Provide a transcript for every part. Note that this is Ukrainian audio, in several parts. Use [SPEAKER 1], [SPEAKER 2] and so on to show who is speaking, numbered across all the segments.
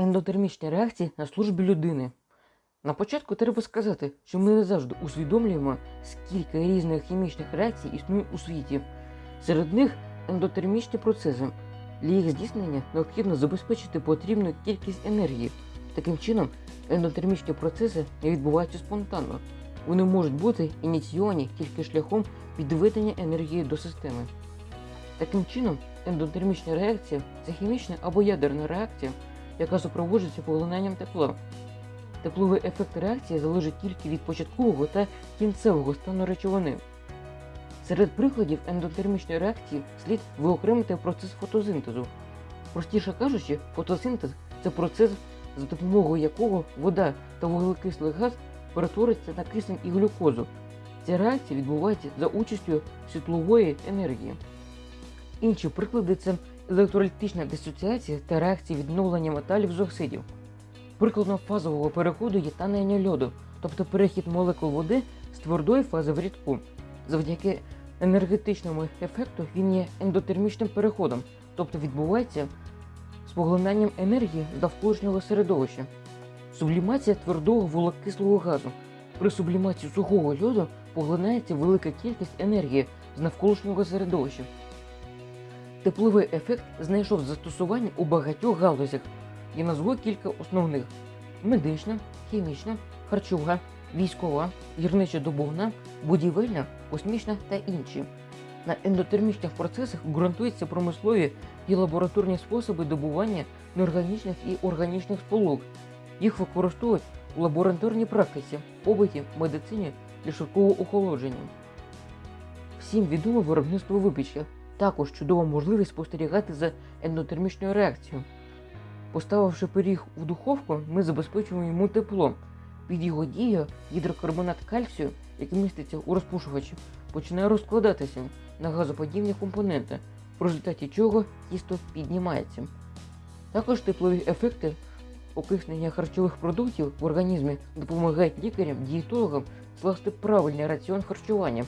[SPEAKER 1] Ендотермічні реакції на службі людини. На початку треба сказати, що ми не завжди усвідомлюємо, скільки різних хімічних реакцій існує у світі. Серед них ендотермічні процеси. Для їх здійснення необхідно забезпечити потрібну кількість енергії. Таким чином, ендотермічні процеси не відбуваються спонтанно. Вони можуть бути ініційовані тільки шляхом відведення енергії до системи. Таким чином, ендотермічна реакція це хімічна або ядерна реакція, яка супроводжується поглинанням тепла. Тепловий ефект реакції залежить тільки від початкового та кінцевого стану речовини. Серед прикладів ендотермічної реакції слід виокремити процес фотосинтезу. Простіше кажучи, фотосинтез це процес, за допомогою якого вода та вуглекислий газ перетворюються на кисень і глюкозу. Ця реакція відбувається за участю світлової енергії. Інші приклади це електролітична дисоціація та реакції відновлення металів з оксидів. Прикладом фазового переходу є танення льоду, тобто перехід молекул води з твердої фази в рідку. Завдяки енергетичному ефекту він є ендотермічним переходом, тобто відбувається з поглинанням енергії з навколишнього середовища. Сублімація твердого вуглекислого газу. При сублімації сухого льоду поглинається велика кількість енергії з навколишнього середовища. Тепловий ефект знайшов застосування у багатьох галузях. Я назву кілька основних: медична, хімічна, харчова, військова, гірничо-добувна, будівельна, космічна та інші. На ендотермічних процесах ґрунтуються промислові і лабораторні способи добування неорганічних і органічних сполук. Їх використовують у лабораторній практиці, побуті, медицині для швидкого охолодження. Всім відомо виробництво випічки, також чудова можливість спостерігати за ендотермічною реакцією. Поставивши пиріг у духовку, ми забезпечуємо йому тепло. Під його дією гідрокарбонат кальцію, який міститься у розпушувачі, починає розкладатися на газоподібні компоненти, в результаті чого тісто піднімається. Також теплові ефекти окиснення харчових продуктів в організмі допомагають лікарям, дієтологам скласти правильний раціон харчування.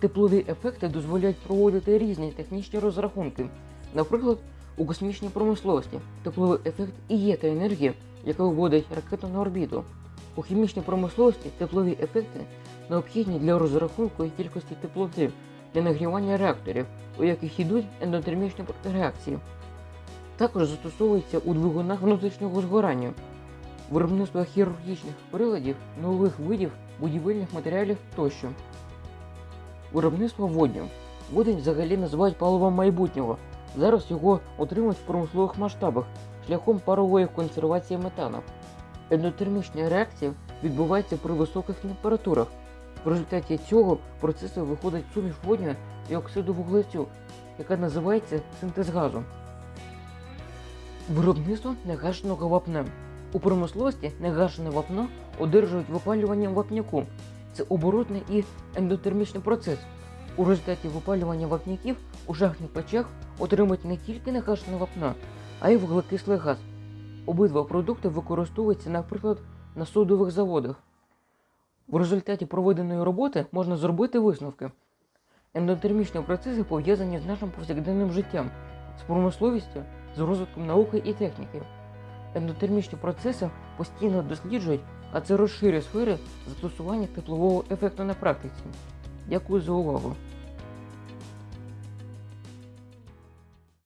[SPEAKER 1] Теплові ефекти дозволяють проводити різні технічні розрахунки. Наприклад, у космічній промисловості тепловий ефект і є та енергія, яка виводить ракету на орбіту. У хімічній промисловості теплові ефекти необхідні для розрахунку кількості теплоти для нагрівання реакторів, у яких йдуть ендотермічні реакції. Також застосовується у двигунах внутрішнього згорання, виробництво хірургічних приладів, нових видів будівельних матеріалів тощо. Виробництво водню. Водень взагалі називають паливом майбутнього. Зараз його отримують в промислових масштабах шляхом парової консервації метану. Ендотермічна реакція відбувається при високих температурах. В результаті цього процесу виходить суміш водню і оксиду вуглецю, яка називається синтез газу. Виробництво негашеного вапна. У промисловості негашене вапно одержують випалюванням вапняку. Це оборотний і ендотермічний процес. У результаті випалювання вапняків у шахтних печах отримують не тільки негашене вапно, а й вуглекислий газ. Обидва продукти використовуються, наприклад, на судових заводах. В результаті проведеної роботи можна зробити висновки. Ендотермічні процеси пов'язані з нашим повсякденним життям, з промисловістю, з розвитком науки і техніки. Ендотермічні процеси постійно досліджують, а це розширює сфери застосування теплового ефекту на практиці. Дякую за увагу.